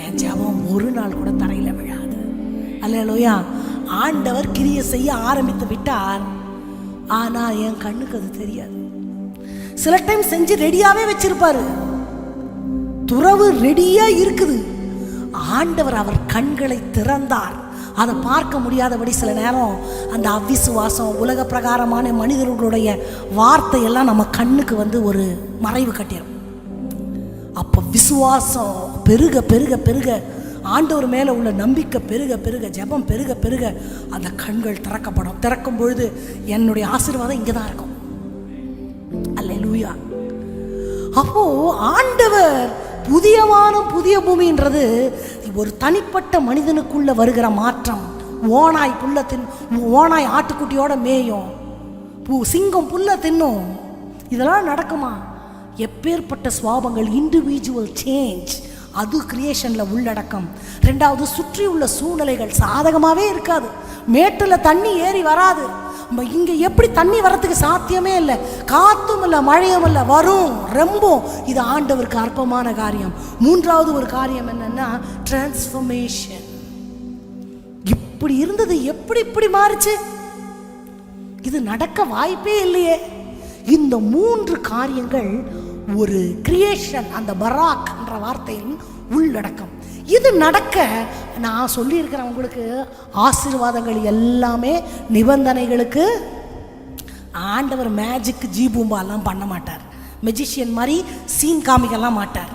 என் ஜபம் ஒரு நாள் கூட தரையில் விழாது. அல்லையா ஆண்டவர் கிரியை செய்ய ஆரம்பித்து விட்டார். ஆனால் என் கண்ணுக்கு அது தெரியாது. சில டைம் செஞ்சு ரெடியாவே வச்சிருப்பாரு. துறவு ரெடியா இருக்குது. ஆண்டவர் அவர் கண்களை திறந்தார். அதை பார்க்க முடியாதபடி சில நேரம் அந்த அவ்விசுவாசம் உலக பிரகாரமான மனிதர்களுடைய வார்த்தையெல்லாம் நம்ம கண்ணுக்கு வந்து ஒரு மறைவு கட்டிடும் அப்போ விசுவாசம் பெருக பெருக பெருக. ஆண்டவர் மேலே உள்ள நம்பிக்கை பெருக பெருக. ஜெபம் பெருக பெருக. அந்த கண்கள் திறக்கப்படும். திறக்கும் பொழுது என்னுடைய ஆசீர்வாதம் இங்கே தான் இருக்கும். அல்லேலூயா. அப்போ ஆண்டவர் புதிய வானம் புதிய பூமின்றது ஒரு தனிப்பட்ட மனிதனுக்குள்ள வருகிற மாற்றம். ஓனாய் புல்ல தின் ஓனாய் ஆட்டுக்குட்டியோட மேயும். பூ சிங்கம் புல்ல தின்னும். இதெல்லாம் நடக்குமா? எப்பேற்பட்ட சுவாபங்கள் இண்டிவிஜுவல் சேஞ்ச் அது கிரியேஷனில் உள்ளடக்கம். ரெண்டாவது சுற்றி உள்ள சூழ்நிலைகள் சாதகமாகவே இருக்காது. மேட்டில் தண்ணி ஏறி வராது. நம்ம இங்கே எப்படி தண்ணி வரத்துக்கு சாத்தியமே இல்லை. காத்தும் இல்லை மழையும் இல்லை வரும் ரொம்ப இது ஆண்டவருக்கு அற்பமான காரியம். மூன்றாவது ஒரு காரியம் என்னன்னா டிரான்ஸ்ஃபர்மேஷன் இப்படி இருந்தது எப்படி இப்படி மாறுச்சு? இது நடக்க வாய்ப்பே இல்லையே. இந்த மூன்று காரியங்கள் ஒரு கிரியேஷன் அந்த பராக் என்ற வார்த்தையின் உள்ளடக்கம். இது நடக்க நான் சொல்லியிருக்கிறேன் உங்களுக்கு ஆசீர்வாதங்கள் எல்லாமே நிபந்தனைகளுக்கு. ஆண்டவர் மேஜிக் ஜீபூம்பாலாம் பண்ண மாட்டார். மெஜிஷியன் மாதிரி சீன் காமிக்கலாம் மாட்டார்.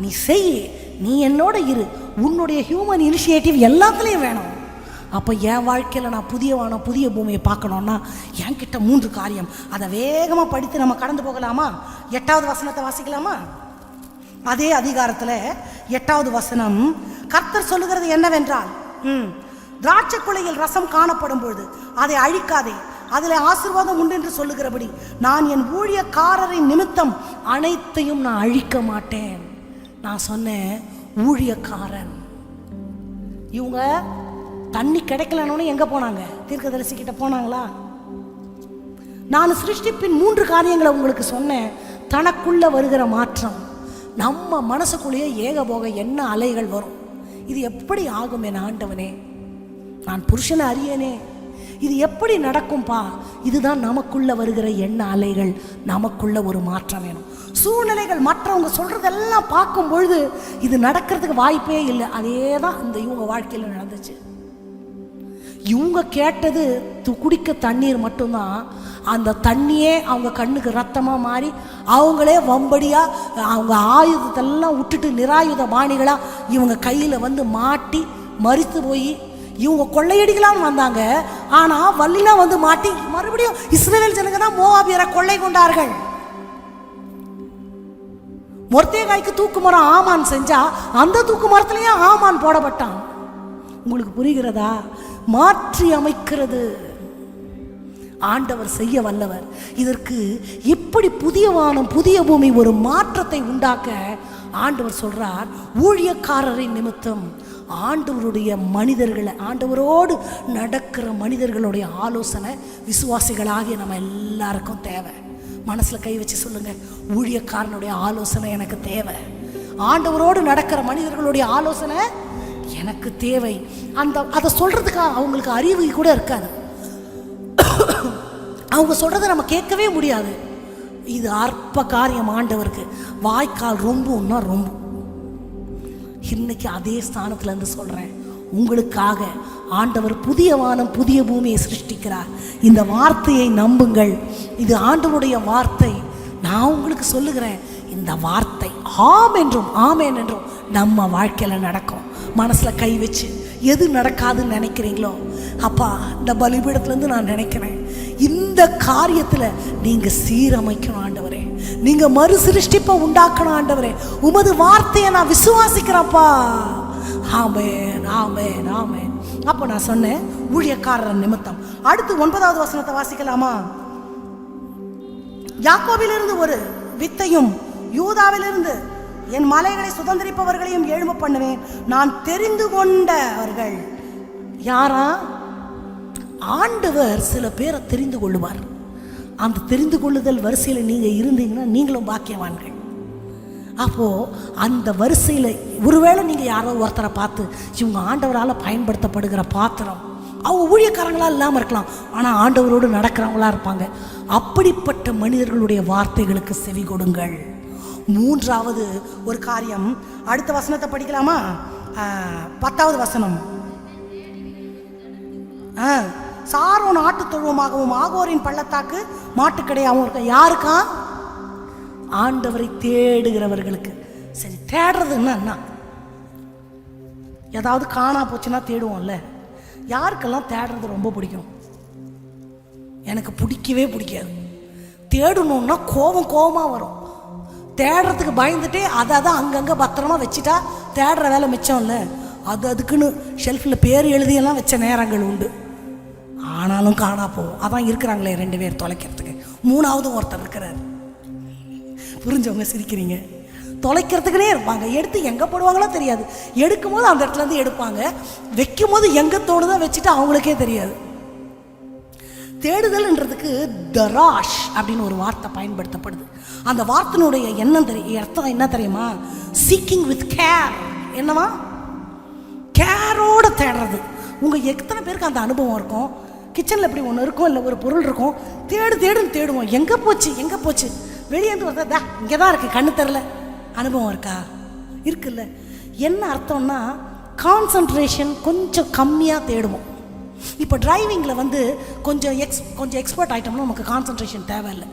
நீ செய் நீ என்னோட இரு. உன்னுடைய ஹியூமன் இனிஷியேட்டிவ் எல்லாத்துலேயும் வேணும். அப்போ என் வாழ்க்கையில் நான் புதிய வானம் புதிய பூமியை பார்க்கணுன்னா என்கிட்ட மூன்று காரியம். அதை வேகமாக படித்து நம்ம கடந்து போகலாமா? எட்டாவது வசனத்தை வாசிக்கலாமா? அதே அதிகாரத்தில் எட்டாவது வசனம் கர்த்தர் சொல்லுகிறது என்னவென்றால் ம் திராட்சை குலையில் ரசம் காணப்படும் பொழுது அதை அழிக்காதே. அதில் ஆசிர்வாதம் உண்டு என்று சொல்லுகிறபடி நான் என் ஊழியக்காரரின் நிமித்தம் அனைத்தையும் நான் அழிக்க மாட்டேன். நான் சொன்னேன் ஊழியக்காரன். இவங்க தண்ணி கிடைக்கலன்னு எங்க போனாங்க? தீர்க்கதரிசி கிட்ட போனாங்களா? நான் சிருஷ்டிப்பின் மூன்று காரியங்களை உங்களுக்கு சொன்னேன். தனக்குள்ள வருகிற மாற்றம். நம்ம மனசுக்குள்ளேயே ஏகபோக என்ன அலைகள் வரும். இது எப்படி ஆகும் என் ஆண்டவனே? நான் புருஷனை அறியனே. இது எப்படி நடக்கும்பா? இதுதான் நமக்குள்ள வருகிற எண்ண அலைகள். நமக்குள்ள ஒரு மாற்றம் வேணும். சூழ்நிலைகள் மற்றவங்க சொல்றதெல்லாம் பார்க்கும் பொழுது இது நடக்கிறதுக்கு வாய்ப்பே இல்லை. அதே தான் இந்த இவங்க வாழ்க்கையில் நடந்துச்சு. இவங்க கேட்டது து- குடிக்க தண்ணீர் மட்டும்தான். அந்த தண்ணியே அவங்க கண்ணுக்கு ரத்தமாக மாறி அவங்களே வம்படியாக அவங்க ஆயுதத்தெல்லாம் விட்டுட்டு நிராயுத பாணிகளாக இவங்க கையில் வந்து மாட்டி மறித்து போய் இவங்க கொள்ளையடிக்கலாம்னு வந்தாங்க. ஆனால் வல்லினா வந்து மாட்டி மறுபடியும் இஸ்ரேல் ஜனங்க தான் மோவாபியரை கொள்ளை கொண்டார்கள். மொர்த்தேகாய்க்கு தூக்கு மரம் ஆமான் செஞ்சா அந்த தூக்கு மரத்துலேயே ஆமான் போடப்பட்டான். உங்களுக்கு புரிகிறதா? மாற்றி அமைக்கிறது. ஆண்டவர் செய்ய வல்லவர். இதற்கு எப்படி புதிய வானம் புதிய பூமி ஒரு மாற்றத்தை உண்டாக்க ஆண்டவர் சொல்றார் ஊழியக்காரரின் நிமித்தம் ஆண்டவருடைய மனிதர்களை ஆண்டவரோடு நடக்கிற மனிதர்களுடைய ஆலோசனை விசுவாசிகளாகிய நம்ம எல்லாருக்கும் தேவை. மனசில் கை வச்சு சொல்லுங்க ஊழியக்காரனுடைய ஆலோசனை எனக்கு தேவை. ஆண்டவரோடு நடக்கிற மனிதர்களுடைய ஆலோசனை எனக்கு தேவை. அந்த அதை சொல்கிறதுக்கு அவங்களுக்கு அறிவு கூட இருக்காது. அவங்க சொல்கிறத நம்ம கேட்கவே முடியாது. இது அற்ப காரியம் ஆண்டவருக்கு. வாய்க்கால் ரொம்பன்னா ரொம்ப. இன்னைக்கு அதே ஸ்தானத்துலேருந்து சொல்கிறேன் உங்களுக்காக ஆண்டவர் புதிய வானம் புதிய பூமியை சிருஷ்டிக்கிறார். இந்த வார்த்தையை நம்புங்கள். இது ஆண்டவருடைய வார்த்தை. நான் உங்களுக்கு சொல்லுகிறேன். இந்த வார்த்தை ஆம் என்றும் ஆமேன் என்றும் நம்ம வாழ்க்கையில் நடக்கும். மனசுல கை வச்சு எது நடக்காதுன்னு நினைக்கிறீங்களோ? அப்பா இந்த பலிபீடத்துலேருந்து நான் நினைக்கிறேன். இந்த காரியத்தில் நீங்கள் சீரமைக்கணும் ஆண்டவரே. நீங்கள் மறு சிருஷ்டிப்பை உண்டாக்கணும் ஆண்டவரே. உமது வார்த்தையை நான் விசுவாசிக்கிறேன்ப்பா ஆமேன் ஆமேன் ஆமேன். அப்போ நான் சொன்னேன் ஊழியக்காரர் நிமித்தம். அடுத்து ஒன்பதாவது வசனத்தை வாசிக்கலாமா? யாக்கோவிலிருந்து ஒரு வித்தையும் யூதாவிலிருந்து என் மலைகளை சுதந்திரிப்பவர்களையும் எழும்ப பண்ணுவேன். நான் தெரிந்து கொண்டவர்கள். யாரா? ஆண்டவர் சில பேரை தெரிந்து கொள்ளுவார். அந்த தெரிந்து கொள்ளுதல் வரிசையில் நீங்கள் இருந்தீங்கன்னா நீங்களும் பாக்கியவான்கள். அப்போது அந்த வரிசையில் ஒருவேளை நீங்கள் யாரோ ஒருத்தரை பார்த்து இவங்க ஆண்டவரால் பயன்படுத்தப்படுகிற பாத்திரம். அவங்க ஊழியக்காரங்களாக இல்லாமல் இருக்கலாம். ஆனால் ஆண்டவரோடு நடக்கிறவங்களா இருப்பாங்க. அப்படிப்பட்ட மனிதர்களுடைய வார்த்தைகளுக்கு செவி கொடுங்கள். மூன்றாவது ஒரு காரியம். அடுத்த வசனத்தை படிக்கலாமா? பத்தாவது வசனம். ஆ, சாரோன் ஆட்டு தொழுவமாகவும் ஆகோரின் பள்ளத்தாக்கு மாட்டுக்கடையாகவும் இருக்க. யாருக்கா? ஆண்டவரை தேடுகிறவர்களுக்கு. சரி தேடுறதுன்னா என்ன ஏதாவது காணா போச்சுன்னா தேடுவோம்ல. யாருக்கெல்லாம் தேடுறது ரொம்ப பிடிக்கும்? எனக்கு பிடிக்கவே பிடிக்காது. தேடணும்னா கோபம் கோபமாக வரும். தேடுறதுக்கு பயந்துட்டே அதை அதை அங்கங்கே பத்திரமா வச்சுட்டா தேடுற வேலை மிச்சம் இல்லை. அது அதுக்குன்னு ஷெல்ஃபில் பேர் எழுதியெல்லாம் வச்ச நேரங்கள் உண்டு. ஆனாலும் காணா அதான் இருக்கிறாங்களே ரெண்டு பேர் தொலைக்கிறதுக்கு. மூணாவது ஒருத்தர் இருக்கிறார். புரிஞ்சவங்க சிரிக்கிறீங்க. தொலைக்கிறதுக்குனே இருப்பாங்க. எடுத்து எங்கே போடுவாங்களோ தெரியாது. எடுக்கும் போது அந்த இடத்துல இருந்து எடுப்பாங்க. வைக்கும் போது எங்கே தோணுதோ வச்சுட்டு அவங்களுக்கே தெரியாது. தேடுதல்ன்றதுக்கு தராஷ் அப்படின்னு ஒரு வார்த்தை பயன்படுத்தப்படுது. அந்த வார்த்தையினுடைய எண்ணம் தெரியும் அர்த்தம் என்ன தெரியுமா? சீக்கிங் வித் கேர் என்னவா? கேரோட தேடுறது. உங்கள் எத்தனை பேருக்கு அந்த அனுபவம் இருக்கும்? கிச்சனில் இப்படி ஒன்று இருக்கும்? இல்லை ஒரு பொருள் இருக்கும்? தேடு தேடுன்னு தேடுவோம். எங்கே போச்சு? எங்கே போச்சு? வெளியே இருந்து வரதா தா இங்கே தான் இருக்குது கண்ணு தெரில அனுபவம் இருக்கா? இருக்குல்ல. என்ன அர்த்தம்னா கான்சன்ட்ரேஷன் கொஞ்சம் கம்மியாக தேடுவோம். இப்போ டிரைவிங்கில் வந்து கொஞ்சம் எக்ஸ் கொஞ்சம் எக்ஸ்பர்ட் ஆகிட்டோம்னா நமக்கு கான்சன்ட்ரேஷன் தேவையில்லை.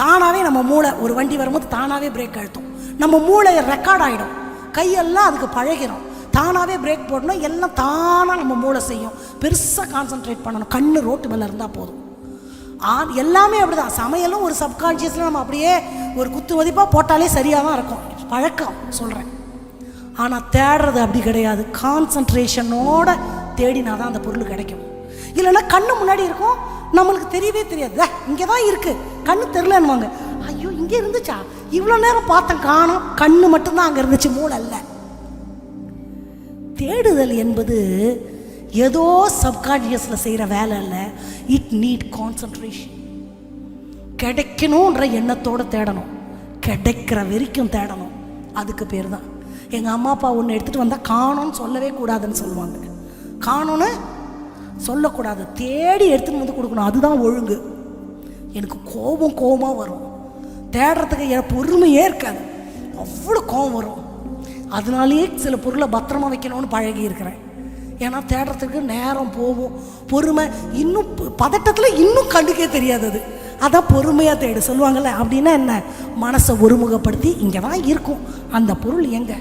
தானாகவே நம்ம மூளை ஒரு வண்டி வரும்போது தானாகவே பிரேக் அழுத்தும் நம்ம மூளை ரெக்கார்ட் ஆகிடும் கையெல்லாம் அதுக்கு பழகிடும் தானாகவே பிரேக் போடணும். எல்லாம் தானாக நம்ம மூளை செய்யும். பெருசாக கான்சென்ட்ரேட் பண்ணணும். கண்ணு ரோட்டு மேலே இருந்தால் போதும். ஆ எல்லாமே அப்படிதான். சமையலும் ஒரு சப்கான்ஷியஸில் நம்ம அப்படியே ஒரு குத்து மதிப்பாக போட்டாலே சரியாக தான் இருக்கும். பழக்கம் சொல்கிறேன் ஆனால் தேடுறது அப்படி கிடையாது. கான்சன்ட்ரேஷனோட தேடினா தான் அந்த பொருள் கிடைக்கும். இல்லைன்னா கண்ணு முன்னாடி இருக்கும். நம்மளுக்கு தெரியவே தெரியாது. இங்கே தான் இருக்குது கண்ணு தெரிலன்னுவாங்க ஐயோ இங்கே இருந்துச்சா? இவ்வளோ நேரம் பார்த்தேன் காணோம். கண்ணு மட்டும்தான் அங்கே இருந்துச்சு மூளை தேடுதல் என்பது ஏதோ சப்கான்ஷியஸில் செய்கிற வேலை இல்லை இட் நீட் கான்சன்ட்ரேஷன் கிடைக்கணுன்ற எண்ணத்தோடு தேடணும். கிடைக்கிற வரைக்கும் தேடணும். அதுக்கு பேர் தான் எங்கள் அம்மா அப்பா ஒன்று எடுத்துகிட்டு வந்தால் காணோன்னு சொல்லவே கூடாதுன்னு சொல்லுவாங்க. காணோன்னு சொல்லக்கூடாது. தேடி எடுத்துன்னு வந்து கொடுக்கணும். அதுதான் ஒழுங்கு. எனக்கு கோபம் கோபமாக வரும். தேடுறதுக்கு என் பொறுமையே இருக்காது. அவ்வளோ கோபம் வரும். அதனாலேயே சில பொருளை பத்திரமா வைக்கணும்னு பழகி இருக்கிறேன் ஏன்னா தேடுறதுக்கு நேரம் போகும். பொறுமை இன்னும் பதட்டத்தில் இன்னும் கண்டுக்கே தெரியாது அது. அதான் பொறுமையாக தேடு. சொல்லுவாங்கள்ல அப்படின்னா என்ன? மனசை ஒருமுகப்படுத்தி இங்கே தான் இருக்கும். அந்த பொருள் எங்கே?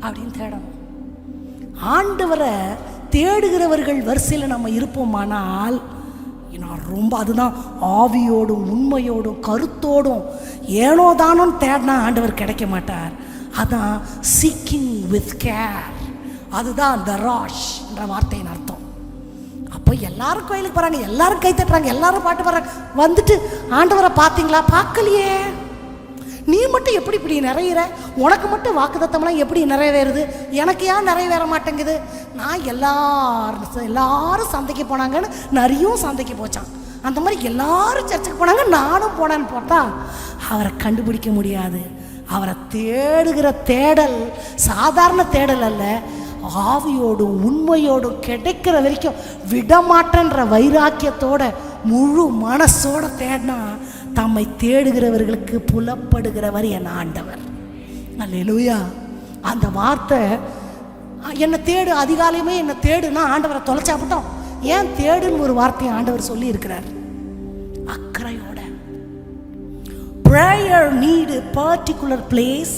அப்படின்னு தேடணும். ஆண்டவரை தேடுகிறவர்கள் வரிசையில் நம்ம இருப்போமானால் நான் ரொம்ப அதுதான் ஆவியோடும் உண்மையோடும் கருத்தோடும் ஏனோ தானோன்னு தேடினா ஆண்டவர் கிடைக்க மாட்டார். அதான் சீக்கிங் வித் கேர் அதுதான் த ராஷ்ன்ற வார்த்தையின் அர்த்தம். அப்போ எல்லாரும் கோயிலுக்கு போகிறாங்க எல்லாரும் கை தட்டுறாங்க எல்லாரும் பாட்டு பாடுறாங்க. வந்துட்டு ஆண்டவரை பார்த்தீங்களா? பார்க்கலையே. நீ மட்டும் எப்படி இப்படி நிறையிற? உனக்கு மட்டும் வாக்குதத்தம்லாம் எப்படி நிறைவேறுது? எனக்கு ஏன் நிறைவேற மாட்டேங்குது? நான் எல்லாரும் எல்லாரும் சந்தைக்கு போனாங்கன்னு நிறையும் சந்தைக்கு போச்சான் அந்த மாதிரி எல்லாரும் சர்ச்சுக்கு போனாங்க நானும் போனேன்னு பார்த்தா அவரை கண்டுபிடிக்க முடியாது. அவரை தேடுகிற தேடல் சாதாரண தேடல் அல்ல. ஆவியோடும் உண்மையோடும் கிடைக்கிற வரைக்கும் விடமாட்டேன்ற வைராக்கியத்தோட முழு மனசோட தேடினா தம்மை தேடுகிறவர்களுக்கு புலப்படுகிறவர் என் ஆண்டவர். அல்லேலூயா. அந்த வார்த்தை என்னை தேடு அதிகாலையுமே என்னை தேடுனா ஆண்டவரை தொலைச்சாப்பட்டோம் ஏன் தேடுன்னு ஒரு வார்த்தையை ஆண்டவர் சொல்லி இருக்கிறார் அக்கறையோட prayer need particular place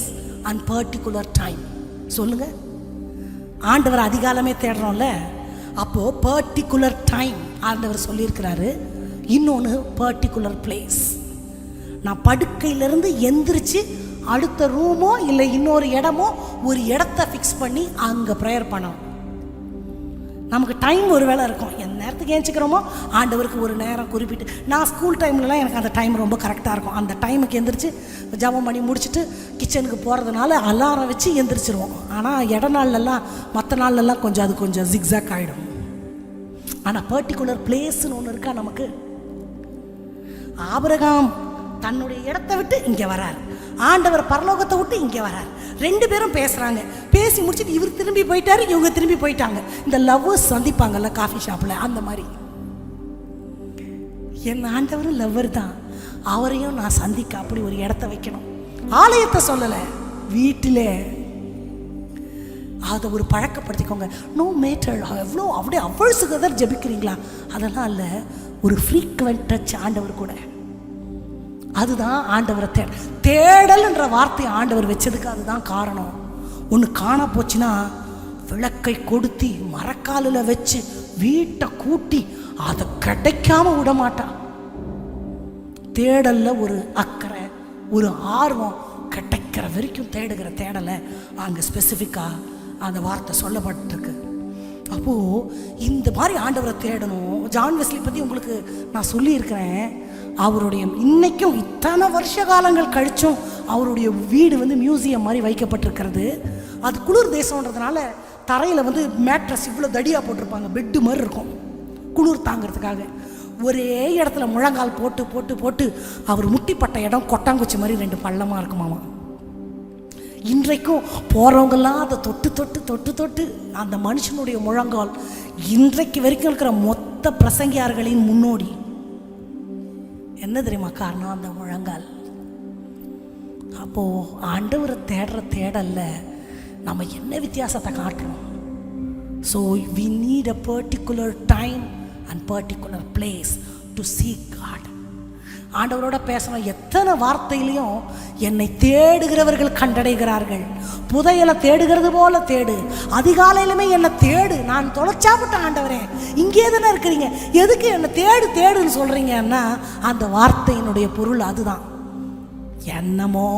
and particular time சொல்லுங்க. ஆண்டவர் அதிகாலமே தேடுறோம்ல. அப்போ பர்டிகுலர் டைம் ஆண்டவர் சொல்லியிருக்கிறாரு. இன்னொன்று பர்டிகுலர் பிளேஸ் நான் படுக்கையிலேருந்து எந்திரிச்சு அடுத்த ரூமோ இல்லை இன்னொரு இடமோ ஒரு இடத்த ஃபிக்ஸ் பண்ணி அங்கே ப்ரேயர் பண்ணணும். நமக்கு டைம் ஒரு வேளை இருக்கும். எந்த நேரத்துக்கு ஏஞ்சிக்கிறோமோ ஆண்டவருக்கு ஒரு நேரம் குறிப்பிட்டு. நான் ஸ்கூல் டைம்லலாம் எனக்கு அந்த டைம் ரொம்ப கரெக்டாக இருக்கும். அந்த டைமுக்கு எந்திரிச்சு ஜபம் பண்ணி முடிச்சுட்டு கிச்சனுக்கு போகிறதுனால அலாரம் வச்சு எந்திரிச்சிருவோம். ஆனால் இட நாள்லலாம் மற்ற நாள்லலாம் கொஞ்சம் அது கொஞ்சம் ஜிக்ஸாக் ஆகிடும் ஆனால் பர்டிகுலர் பிளேஸ்னு ஒன்று இருக்கா நமக்கு? ஆபிரகாம் தன்னுடைய இடத்த விட்டு இங்கே வரார். ஆண்டவர் பரலோகத்தை விட்டு இங்கே வரார். ரெண்டு பேரும் பேசுகிறாங்க பேசி முடிச்சுட்டு இவர் திரும்பி போயிட்டாரு இவங்க திரும்பி போயிட்டாங்க. இந்த லவ்வர்ஸ் சந்திப்பாங்கல்ல காஃபி ஷாப்பில் அந்த மாதிரி. என் ஆண்டவரும் லவ்வர் தான். அவரையும் நான் சந்திக்க அப்படி ஒரு இடத்த வைக்கணும். ஆலயத்தை சொல்லலை வீட்டிலே. அதை ஒரு பழக்கப்படுத்திக்கோங்க. நோ மேட்டர் எவ்வளோ அப்படியே அவ்வளோ சுகதர் ஜபிக்கிறீங்களா? அதெல்லாம் இல்லை. ஒரு ஃப்ரீக்வெண்ட் டச் ஆண்டவர் கூட. அதுதான் ஆண்டவரை தேட தேடல்ன்ற வார்த்தையை ஆண்டவர் வச்சதுக்கு அதுதான் காரணம். ஒன்று காண போச்சுன்னா விளக்கை கொடுத்தி மரக்காலில் வச்சு வீட்டை கூட்டி அதை கிடைக்காம விட மாட்டான் தேடலில் ஒரு அக்கறை ஒரு ஆர்வம் கிடைக்கிற வரைக்கும் தேடுகிற தேடலை அங்கே ஸ்பெசிஃபிக்காக அந்த வார்த்தை சொல்லப்பட்டிருக்கு. அப்போது இந்த மாதிரி ஆண்டவரை தேடணும். ஜான் வெஸ்லி பற்றி உங்களுக்கு நான் சொல்லியிருக்கிறேன். அவருடைய இன்னைக்கும் இத்தனை வருஷ காலங்கள் கழிச்சும் அவருடைய வீடு வந்து மியூசியம் மாதிரி வைக்கப்பட்டிருக்கிறது. அது குளிர் தேசம்ன்றதுனால தரையில் வந்து மேட்ரஸ் இவ்வளோ தடியாக போட்டிருப்பாங்க. பெட்டு மாதிரி இருக்கும். குளிர் தாங்கிறதுக்காக. ஒரே இடத்துல முழங்கால் போட்டு போட்டு போட்டு அவர் முட்டிப்பட்ட இடம் கொட்டாங்குச்சி மாதிரி ரெண்டு பள்ளமாக இருக்குமாமா. இன்றைக்கும் போகிறவங்கெல்லாம் அதை தொட்டு தொட்டு தொட்டு தொட்டு அந்த மனுஷனுடைய முழங்கால் இன்றைக்கு வரைக்கும் இருக்கிற மொத்த பிரசங்கியார்களின் முன்னோடி. என்ன தெரியுமா காரணம்? அந்த முழங்கால். அப்போது ஆண்டவரை தேடுற தேடல்ல நம்ம என்ன வித்தியாசத்தை காட்டுறோம்? So we need a particular time and particular place to seek God ஆண்டவரோட பேசணும் எத்தனை வார்த்தையிலையும் என்னை தேடுகிறவர்கள் கண்டடைகிறார்கள். புதையலை தேடுகிறது போல தேடு. அதிகாலையிலுமே என்னை தேடு. நான் தொலைச்சாவிட்ட ஆண்டவரே இங்கே தானே இருக்கிறீங்க. எதுக்கு என்னை தேடு தேடுன்னு சொல்கிறீங்கன்னா அந்த வார்த்தையினுடைய பொருள் அதுதான். என்னமோ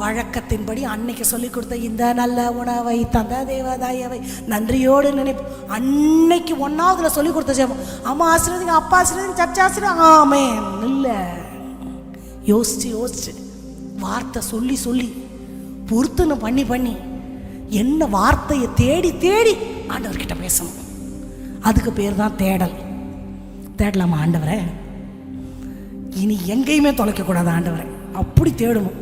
வழக்கத்தின்படி அன்னைக்கு சொல்லி கொடுத்த இந்த நல்ல உணவை தந்த தேவதாயவை நன்றியோடு நினைப்பு அன்னைக்கு ஒன்றாவதுல சொல்லி கொடுத்த ஜெபம். அம்மா ஆசிரியர் அப்பா ஆசிரியர் சர்ச்சை ஆசிரியர் ஆமே இல்லை. யோசிச்சு யோசிச்சு. வார்த்தை சொல்லி சொல்லி பொருத்தனை பண்ணி பண்ணி என்ன வார்த்தையை தேடி தேடி ஆண்டவர்கிட்ட பேசணும். அதுக்கு பேர் தான் தேடல். தேடலாமா ஆண்டவரை? இனி எங்கேயுமே தொலைக்கக்கூடாது ஆண்டவரை. அப்படி தேடணும்.